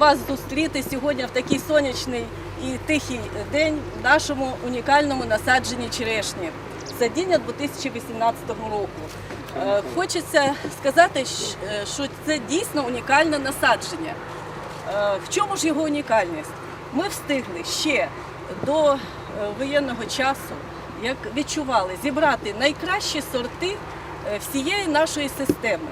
вас зустріти сьогодні в такий сонячний і тихий день в нашому унікальному насадженні черешні. Садіння 2018 року. Е, Хочеться сказати, е, що це дійсно унікальне насадження. Е, В чому ж його унікальність? Ми встигли ще до воєнного часу, як відчували, зібрати найкращі сорти всієї нашої системи.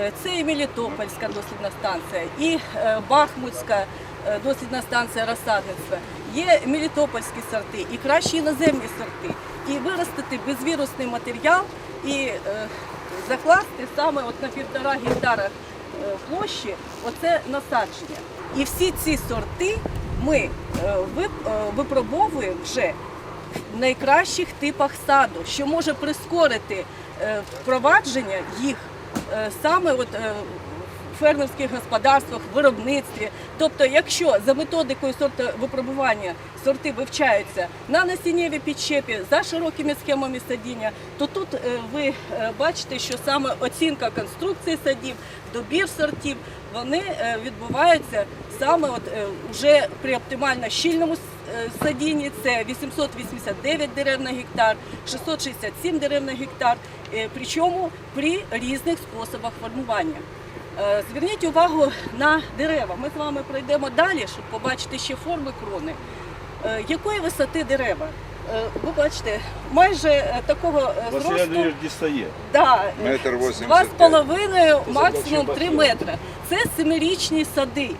Е, Це і Мелітопольська дослідна станція, і е, Бахмутська е, дослідна станція розсадництва. Є мелітопольські сорти, і кращі іноземні сорти. І виростити безвірусний матеріал і закласти саме от на півтора гектара площі оце насадження. І всі ці сорти ми вип- випробовуємо вже в найкращих типах саду, що може прискорити впровадження їх саме от, е, фермерських господарствах, виробництві. Тобто, якщо за методикою сортовипробування сорти вивчаються на насіннєвій підщепі за широкими схемами садіння, то тут е, ви е, бачите, що саме оцінка конструкції садів, добір сортів, вони е, відбуваються саме от е, вже при оптимально щільному е. Це 889 дерев на гектар, 667 дерев на гектар, е, причому при різних способах формування. Е, Зверніть увагу на дерева. Ми з вами пройдемо далі, щоб побачити ще форми крони. Якої висоти дерева? Ви бачите, майже такого зросту. Дістає. Да, з половиною, максимум три метри. Це семирічні сади.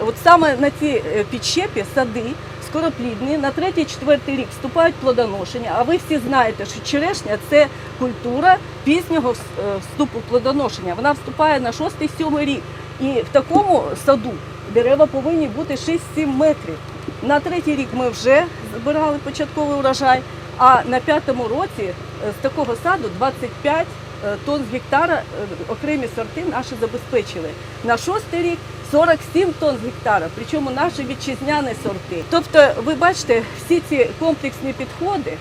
От саме на ці е, підщепі сади скороплідні на третій, четвертий рік вступають плодоношення. А ви всі знаєте, що черешня це культура пізнього е, вступу плодоношення. Вона вступає на шостий, сьомий рік. І в такому саду дерева повинні бути 6-7 метрів. На третій рік ми вже збирали початковий урожай, а на п'ятому році е, з такого саду 25 е, тонн з гектара окремі сорти наші забезпечили. На шостий рік 47 тонн з гектара, причому наші вітчизняні сорти. Тобто, ви бачите, всі ці комплексні підходи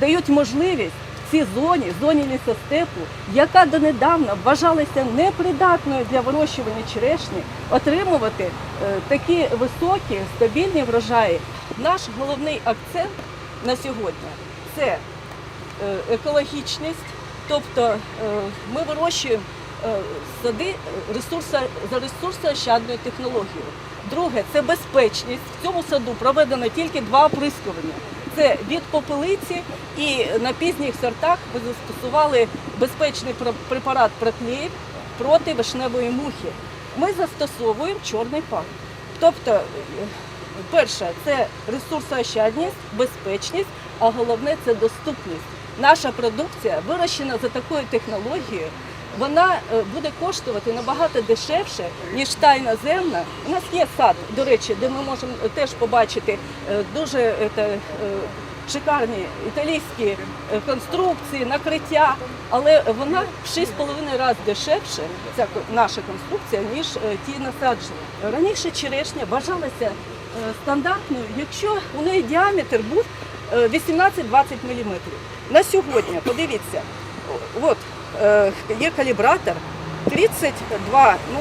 дають можливість в цій зоні, зоні лісостепу, яка донедавна вважалася непридатною для вирощування черешні, отримувати е, такі високі, стабільні врожаї. Наш головний акцент на сьогодні це е, екологічність, тобто е, ми вирощуємо сади е, ресурса, за ресурсоощадною технологією. Друге це безпечність. В цьому саду проведено тільки два оприскування. Це від попелиці і на пізніх сортах ми застосували безпечний пр- препарат проклеїв проти вишневої мухи. Ми застосовуємо чорний пак. Тобто, е, перше, це ресурсоощадність, безпечність, а головне це доступність. Наша продукція вирощена за такою технологією. Вона е, буде коштувати набагато дешевше, ніж та іноземна. У нас є сад, до речі, де ми можемо теж побачити е, дуже е, те, е, шикарні італійські е, конструкції, накриття, але вона в 6,5 разів дешевше, ця наша конструкція, ніж е, ті насадження. Раніше черешня вважалася е, стандартною, якщо у неї діаметр був е, 18-20 мм. На сьогодні, подивіться, от е, є калібратор 32, ну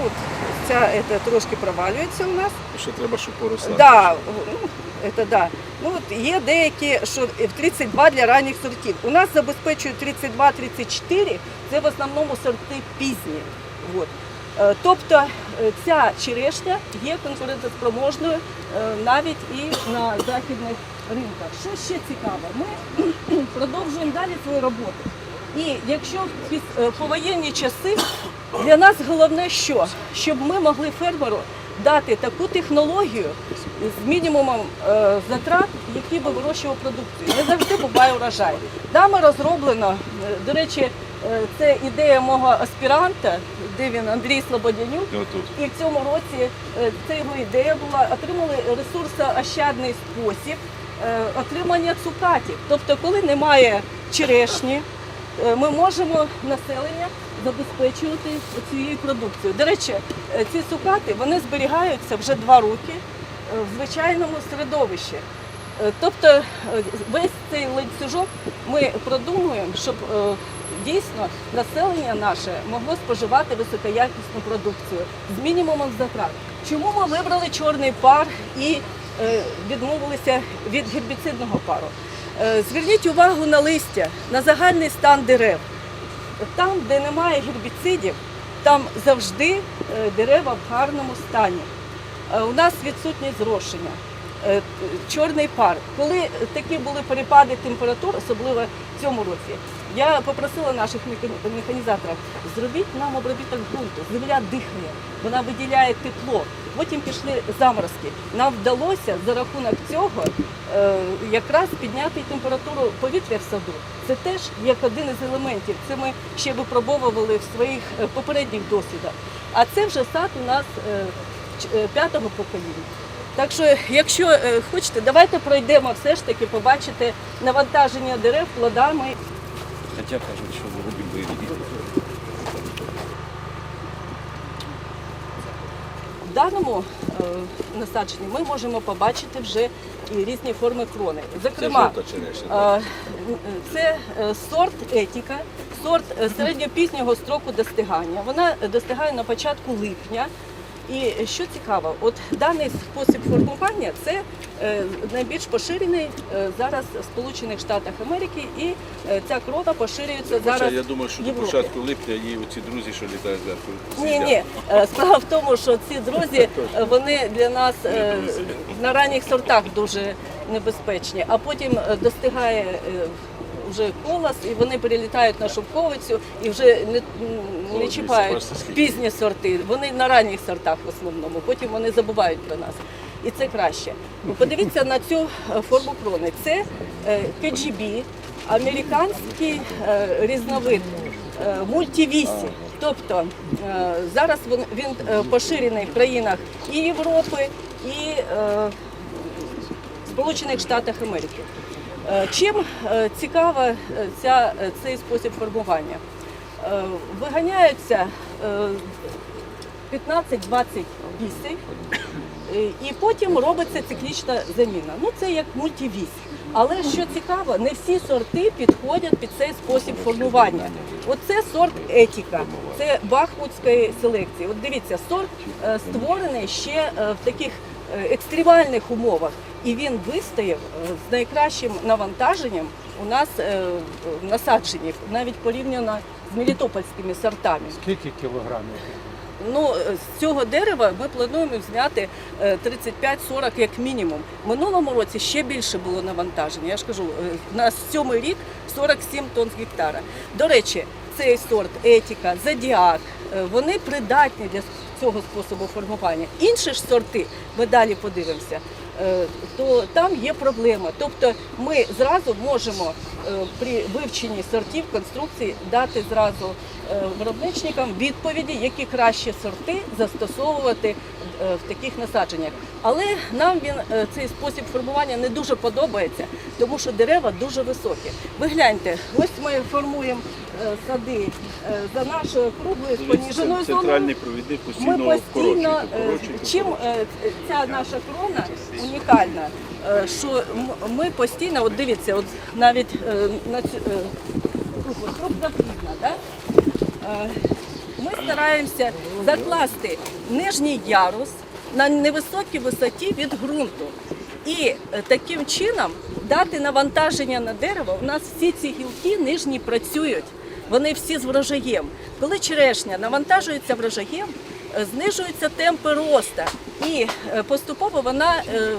ця е, трошки провалюється у нас. Ще треба, щоб поросла. Да, ну, это да. Ну, от є деякі, що в 32 для ранніх сортів. У нас забезпечують 32-34, це в основному сорти пізні. От. Е, Тобто е, ця черешня є конкурентоспроможною е, навіть і на західних ринках. Що ще цікаво, ми продовжуємо далі свою роботу. І якщо в е, повоєнні часи для нас головне що? Щоб ми могли фермеру дати таку технологію з мінімумом е, затрат, які би вирощував продукцію. Не завжди буває урожай. Нами розроблено, е, до речі, це ідея мого аспіранта, де він Андрій Слободянюк. І в цьому році це його ідея була. Отримали ресурсоощадний спосіб отримання цукатів. Тобто, коли немає черешні, ми можемо населення забезпечувати цією продукцією. До речі, е, ці цукати вони зберігаються вже два роки е, в звичайному середовищі. Е, Тобто е, весь цей ланцюжок ми продумуємо, щоб е, дійсно населення наше могло споживати високоякісну продукцію з мінімумом затрат. Чому ми вибрали чорний пар і е, відмовилися від гербіцидного пару? Е, зверніть увагу на листя, на загальний стан дерев. Там, де немає гербіцидів, там завжди е, дерева в гарному стані. Е, У нас відсутність зрошення, чорний пар. Коли такі були перепади температур, особливо в цьому році, я попросила наших механізаторів, зробіть нам обробіток ґрунту. Земля дихає, вона виділяє тепло. Потім пішли заморозки. Нам вдалося за рахунок цього е, якраз підняти температуру повітря в саду. Це теж як один із елементів. Це ми ще випробовували в своїх е, попередніх досвідах. А це вже сад у нас е, е, п'ятого покоління. Так що, якщо е, хочете, давайте пройдемо все ж таки, побачите навантаження дерев плодами. Хоча кажуть, що виробіть бойові. В даному е, насадженні ми можемо побачити вже і різні форми крони. Зокрема, Це. Е, Це сорт етіка, сорт середньопізнього строку достигання. Вона достигає на початку липня. І що цікаво, от даний спосіб формування це е, найбільш поширений е, зараз в Сполучених Штатах Америки, і е, ця крона поширюється зараз. я думаю, що до початку липня її оці друзі, що літають зверху. Ні, ні. Справа в тому, що ці друзі вони для нас на ранніх сортах дуже небезпечні, а потім достигає вже колос, і вони перелітають на шовковицю і вже не, не чіпають пізні сорти. Вони на ранніх сортах в основному. Потім вони забувають про нас. І це краще. Ну, Подивіться на цю е, форму крони. Це е, KGB, американський е, різновид мультивісі. Тобто зараз він, поширений в країнах і Європи, і Сполучених Штатах Америки. Е, Чим е, цікава е, ця, цей спосіб формування? Виганяються е, 15-20 вісей, і потім робиться циклічна заміна. Ну це як мультивісь. Але що цікаво, не всі сорти підходять під цей спосіб формування. Оце сорт етіка, це бахмутської селекції. От дивіться, сорт створений ще в таких екстремальних умовах, і він вистояв е, з найкращим навантаженням у нас е, в насадженні, навіть порівняно з мелітопольськими сортами. Скільки кілограмів? Ну, е, з цього дерева ми плануємо зняти е, 35-40 як мінімум. Минулому році ще більше було навантаження. Я ж кажу, е, на сьомий рік 47 тонн з гектара. До речі, цей сорт етіка, зодіак, е, вони придатні для цього способу формування. Інші ж сорти, ми далі подивимося, е, то там є проблема. Тобто ми зразу можемо е, при вивченні сортів конструкцій дати зразу е, виробничникам відповіді, які кращі сорти застосовувати в таких насадженнях. Але нам він цей спосіб формування не дуже подобається, тому що дерева дуже високі. Ви гляньте, ось ми формуємо сади е, за нашою круглою це зоною. Ми постійно е, чим е, ця наша крона унікальна, е, що ми постійно, от дивіться, от навіть е, на цю е, крупу, да? Е, ми стараємося закласти нижній ярус на невисокій висоті від ґрунту. І е, таким чином дати навантаження на дерево. У нас всі ці гілки нижні працюють, вони всі з врожаєм. Коли черешня навантажується врожаєм, е, знижуються темпи росту і е, поступово вона е,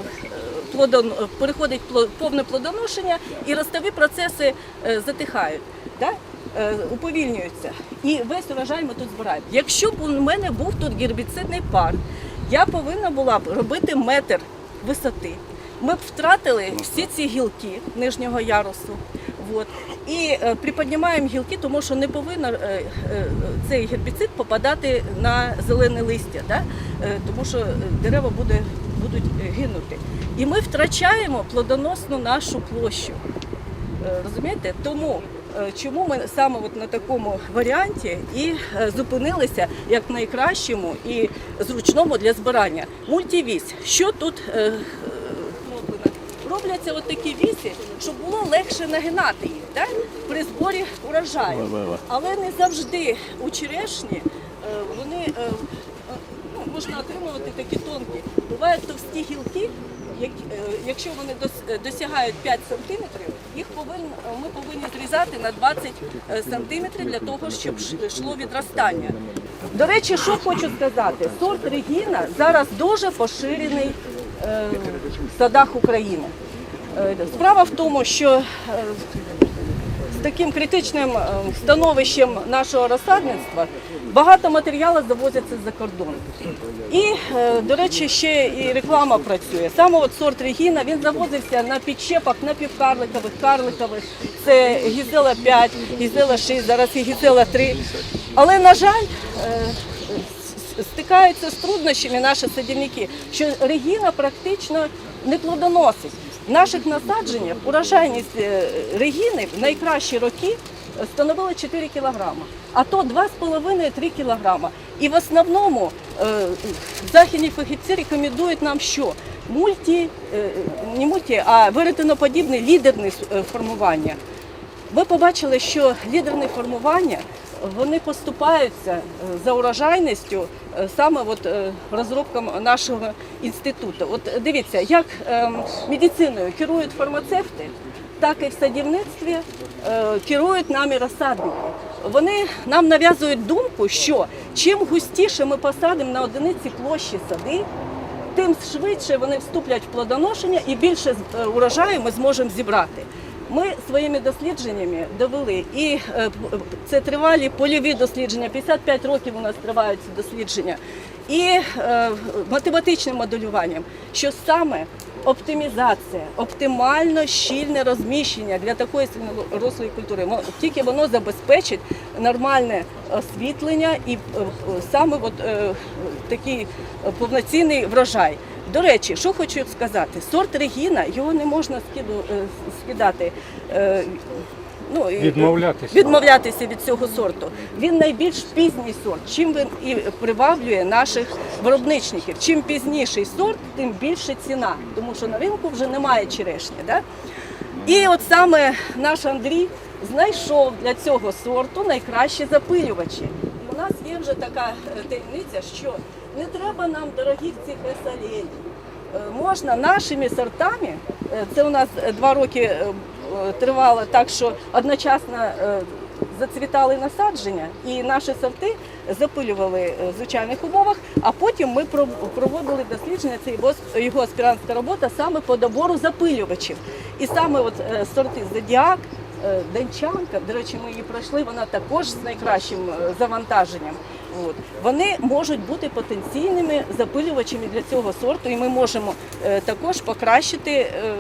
плодон, переходить повне плодоношення і ростові процеси затихають. Да? Уповільнюються. І весь урожай ми тут збираємо. Якщо б у мене був тут гербіцидний пар, я повинна була б робити метр висоти. Ми б втратили всі ці гілки нижнього ярусу. От. І е, приподнімаємо гілки, тому що не повинен е, е, цей гербіцид попадати на зелене листя, да? тому що дерева буде, будуть гинути. І ми втрачаємо плодоносну нашу площу. Розумієте? Тому чому ми саме от на такому варіанті і зупинилися як найкращому і зручному для збирання. Мультивіз. Що тут? Робляться от такі вісі, щоб було легше нагинати їх да? при зборі урожаю. Але не завжди у черешні е, вони е, е, ну, можна отримувати такі тонкі. Бувають товсті гілки, якщо вони досягають 5 сантиметрів, їх повинен, ми повинні зрізати на 20 е, сантиметрів для того, щоб йшло відростання. До речі, що хочу сказати, сорт Регіна зараз дуже поширений садах України. Е, Справа в тому, що е, з таким критичним е, становищем нашого розсадництва багато матеріалу завозяться з-за кордону. І, е, до речі, ще і реклама працює. Саме от сорт Регіна він завозився на підчепах напівкарликових, карликових. Це гізела 5, гізела 6, зараз і гізела 3. Але, на жаль, е, стикаються з труднощами наші садівники, що Регіна практично не плодоносить. В наших насадженнях урожайність е, Регіни в найкращі роки становила 4 кілограма, а то 2,5-3 кілограма. І в основному е, західні фахівці рекомендують нам що? Мульті, е, не мульті, а веретеноподібне лідерне формування. Ми побачили, що лідерне формування вони поступаються за урожайністю саме от, е, розробкам нашого інституту. От дивіться, як ем, медициною керують фармацевти, так і в садівництві е, керують нами розсадники. Вони нам нав'язують думку, що чим густіше ми посадимо на одиниці площі сади, тим швидше вони вступлять в плодоношення і більше е, урожаю ми зможемо зібрати. Ми своїми дослідженнями довели, і е, це тривалі польові дослідження. 55 років у нас тривають ці дослідження, і е, математичним моделюванням, що саме оптимізація, оптимально щільне розміщення для такої рослої культури, тільки воно забезпечить нормальне освітлення і е, саме от, такий повноцінний врожай. До речі, що хочу сказати, сорт Регіна його не можна е, скидати. е, Ну, Відмовлятися. відмовлятися від цього сорту. Він найбільш пізній сорт, чим він і приваблює наших виробничників. Чим пізніший сорт, тим більше ціна, тому що на ринку вже немає черешні. Да? І от саме наш Андрій знайшов для цього сорту найкращі запилювачі. І у нас є вже така е, таємниця, що не треба нам дорогих цих есалєнів. Е, Можна нашими сортами, е, це у нас е, два роки е, тривало так, що одночасно зацвітали насадження, і наші сорти запилювали в звичайних умовах, а потім ми проводили дослідження, це його, аспірантська робота саме по добору запилювачів. І саме от сорти Зодіак, Денчанка, до речі, ми її пройшли, вона також з найкращим завантаженням. От. Вони можуть бути потенційними запилювачами для цього сорту, і ми можемо е, також покращити е,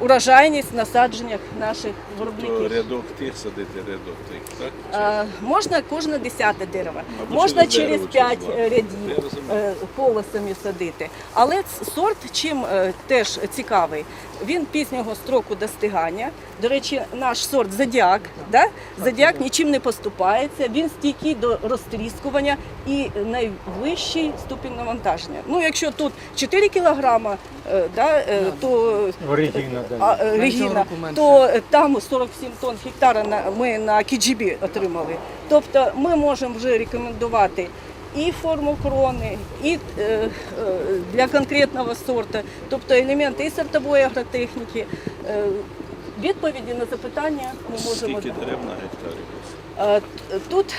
урожайність в насадженнях наших виробників. рядок тих садити, рядок тих, так? Е, Можна кожне десяте дерево, Або можна через п'ять рядів е, колесами садити. Але сорт чим е, теж цікавий, він пізнього строку достигання. До речі, наш сорт зодіак, да? зодіак нічим не поступається, він стійкий до розтріскування і найвищий ступінь навантаження. Ну, якщо тут 4 кілограма, е, да, е, то Оригіна а, дає. е, Регіна, то там 47 тонн гектара ми на Кіджібі отримали. Тобто ми можемо вже рекомендувати і форму крони, і е, е, для конкретного сорту, тобто елементи і сортової агротехніки. Е, відповіді на запитання ми можемо Скільки дерев на гектарі? Тут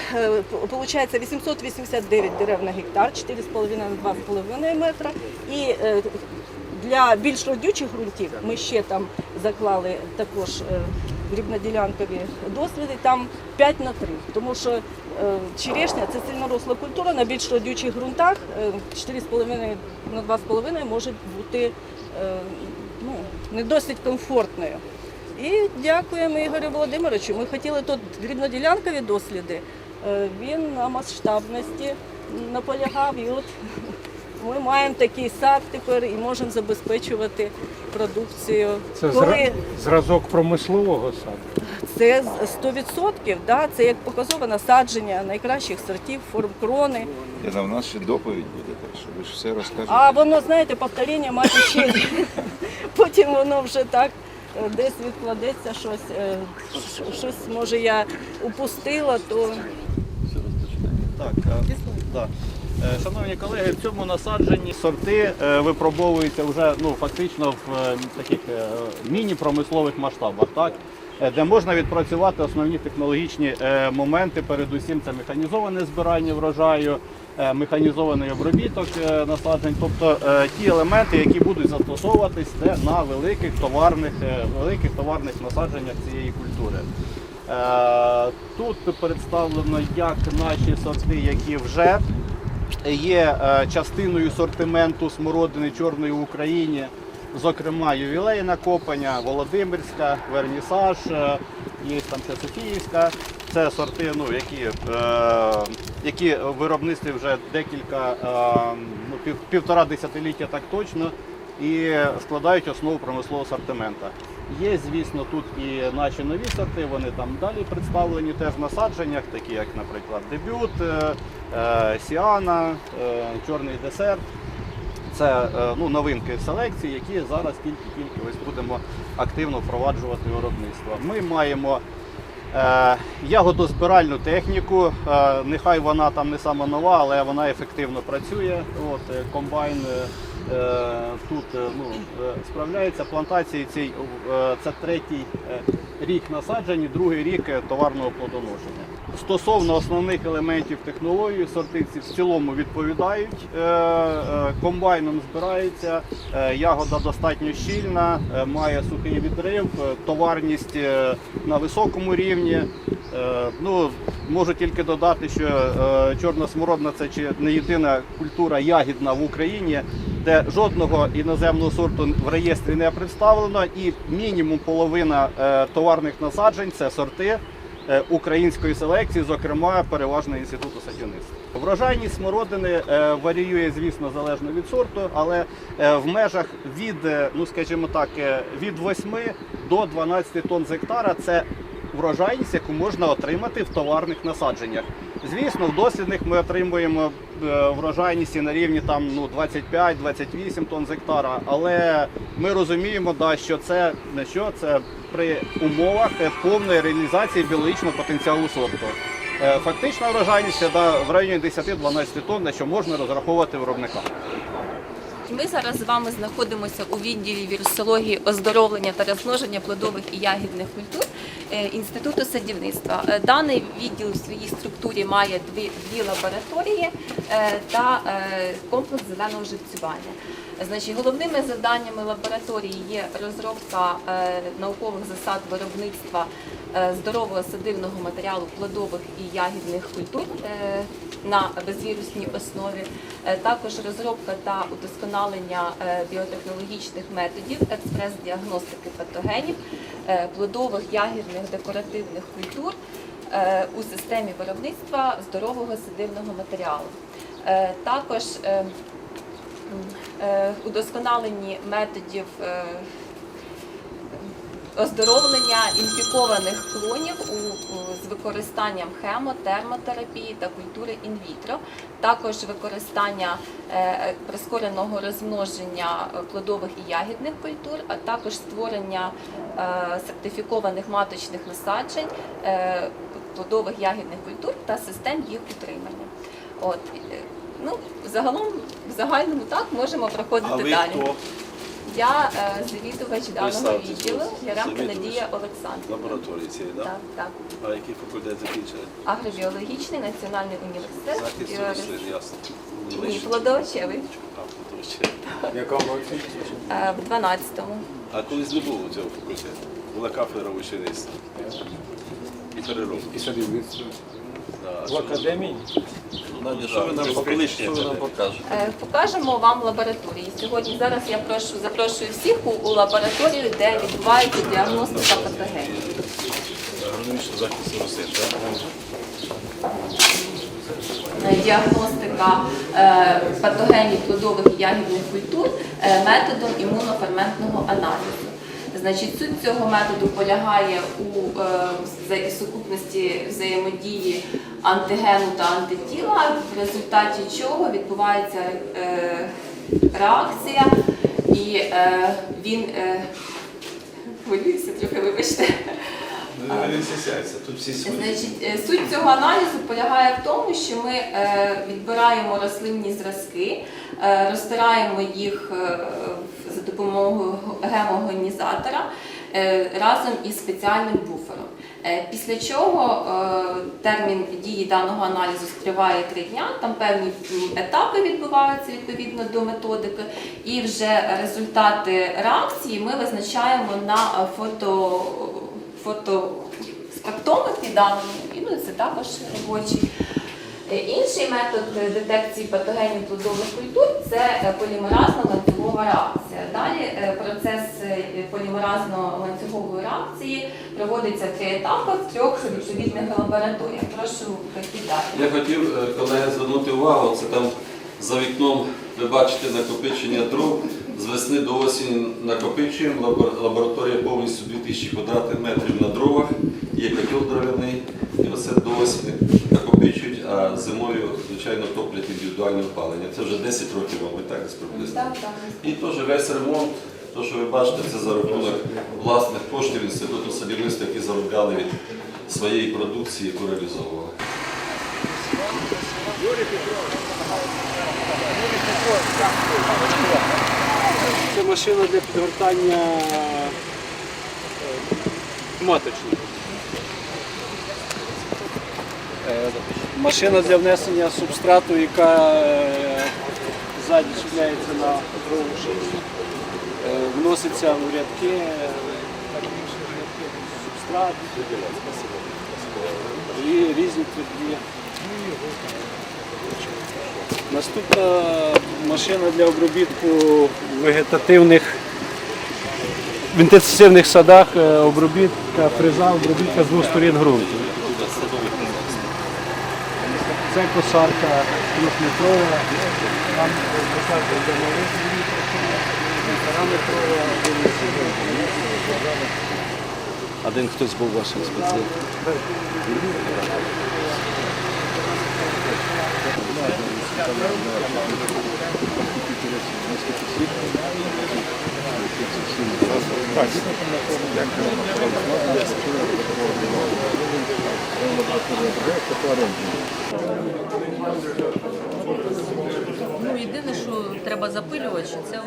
виходить 889 дерев на гектар, 4,5 на 2,5 метра. І для більш родючих ґрунтів ми ще там заклали також дрібноділянкові досліди, там 5 на 3. Тому що е, черешня це сильноросла культура на більш родючих ґрунтах е, 4,5 на 2,5 може бути е, ну, не досить комфортною. І дякуємо Ігорю Володимировичу. Ми хотіли тут дрібноділянкові досліди. Е, Він на масштабності наполягав. І от ми маємо такий сад тепер і можемо забезпечувати продукцію. Це зра- зразок промислового саду. Це з- 100%, да, це як показове насадження найкращих сортів, форм крони. Я в нас ще доповідь буде, так що ви ж все розкажете. А воно, знаєте, повторення мати честь. Потім воно вже так е, десь відкладеться щось, е, щось може я упустила, то Все Так, да. Е, Шановні колеги, в цьому насадженні сорти е, випробовуються вже ну, фактично в е, таких міні-промислових масштабах, так? Де можна відпрацювати основні технологічні моменти. Передусім це механізоване збирання врожаю, механізований обробіток насаджень, тобто ті елементи, які будуть застосовуватись на великих товарних, великих товарних насадженнях цієї культури. Тут представлено як наші сорти, які вже є е, частиною сортименту смородини чорної в Україні, зокрема ювілейна копання, Володимирська, Вернісаж, е, є там ще Софіївська. Це сорти, ну, які, е, які в виробництві вже декілька, ну, пів, півтора десятиліття так точно, і складають основу промислового асортимента. Є, звісно, тут і наші нові сорти, вони там далі представлені теж в насадженнях, такі як, наприклад, дебют, е, е, Сіана, е, чорний десерт. Це ну, новинки селекції, які зараз тільки-тільки ось будемо активно впроваджувати виробництво. Ми маємо е, ягодозбиральну техніку. Е, нехай вона там не сама нова, але вона ефективно працює. От, комбайн тут е, ну, е, справляється. Плантації цій, е, це третій е, рік насаджень, другий рік е, товарного плодоношення. Стосовно основних елементів технології, сорти ці в цілому відповідають. Е, е, Комбайном збирається, е, ягода достатньо щільна, е, має сухий відрив, е, товарність е, на високому рівні. Е, Ну, можу тільки додати, що е, чорна смородина це чи не єдина культура ягідна в Україні, де жодного іноземного сорту в реєстрі не представлено, і мінімум половина е, товарних насаджень це сорти е, української селекції, зокрема переважно інституту садівництва. Врожайність смородини е, варіює, звісно, залежно від сорту, але в межах від, ну скажімо так, від 8 до 12 тонн з гектара це врожайність, яку можна отримати в товарних насадженнях. Звісно, в дослідних ми отримуємо е, врожайності на рівні там ну 25-28 тонн з гектара. Але ми розуміємо, да, що це не що це при умовах е, повної реалізації біологічного потенціалу сорту. Е, Фактична врожайність да, в районі 10-12 тонн, на що можна розраховувати виробникам. Ми зараз з вами знаходимося у відділі вірусології оздоровлення та розмноження плодових і ягідних культур Інституту садівництва. Е, Даний відділ в своїй структурі має дві, дві лабораторії е, та е, комплекс зеленого живцювання. Значить, головними завданнями лабораторії є розробка е, наукових засад виробництва е, здорового садивного матеріалу плодових і ягідних культур е, на безвірусній основі, Е, також розробка та удосконалення е, біотехнологічних методів експрес-діагностики патогенів е, плодових, ягідних, декоративних культур е, у системі виробництва здорового садивного матеріалу. Е, Також е, е, удосконалені методів е, оздоровлення інфікованих клонів у, з використанням хемо, термотерапії та культури інвітро, також використання е, прискореного розмноження е, плодових і ягідних культур, а також створення е, сертифікованих маточних насаджень е, плодових ягідних культур та систем їх утримання. От е, ну загалом в загальному так можемо проходити А ви далі. хто? Я е, завідувач даного Представтесь, відділу будь ласка. Яремка Завідувач. Надія Олександрівна. Лабораторії цієї, так? Так, так. А який факультет закінчили? Агробіологічний національний університет. Захист Юрис- рослин, ясно. Ні, плодовочевий А, плодовище. е, в 12-му. А колись не було цього факультету? Була кафедра вичинництва. І переробки. І садівництво. В академії Надя, що ви нам що ви нам покажете? Е, Покажемо вам лабораторії. Сьогодні зараз я прошу запрошую всіх у, у лабораторію, де відбувається діагностика патогенів. Агрономічний захист рослин, так? Е, Діагностика е, патогенів плодових і ягідних культур е, методом імуноферментного аналізу. Значить, суть цього методу полягає у е, сукупності взаємодії антигену та антитіла, в результаті чого відбувається е, реакція, і е, він е, хвилююся трохи, вибачте. Тут всі. Значить, е, суть цього аналізу полягає в тому, що ми е, відбираємо рослинні зразки, е, розтираємо їх допомогою гемогонізатора е, разом із спеціальним буфером. Е, Після чого е, термін дії даного аналізу триває три дня, там певні етапи відбуваються відповідно до методики, і вже результати реакції ми визначаємо на фото фотоспектрометрі даному, і ну, це також робочий. Е, Інший метод е, детекції патогенів плодових культур це е, полімеразна ланцюгова реакція. Далі процес полімеразно-ланцюгової реакції проводиться в три етапи в трьох відповідних лабораторіях. Прошу прокидати. Я хотів, колеги, звернути увагу, це там за вікном ви бачите накопичення дров. З весни до осені накопичуємо. Лабораторія повністю 2000 квадратних метрів на дровах. Є котел дровяний. І оце до осені а зимою, звичайно, топлять індивідуальне опалення. Це вже 10 років, мабуть, так десь приблизно. І теж весь ремонт, то, що ви бачите, це за рахунок власних коштів інституту садівництва, які заробляли від своєї продукції, яку реалізовували. Це машина для підгортання е, маточних. Е, Машина для внесення субстрату, яка е, ззаді чіпляється на дрову шину. Е, Вноситься в рядки, е, субстрат і різні тверді. Наступна машина для обробітку вегетативних в інтенсивних садах обробітка фреза, обробітка з двох сторін ґрунту. Це косарка трьохметрова, там косарка для малих півтораметрова, Один хтось був вашим спеціалістом. Ну, єдине, що треба запилювати, це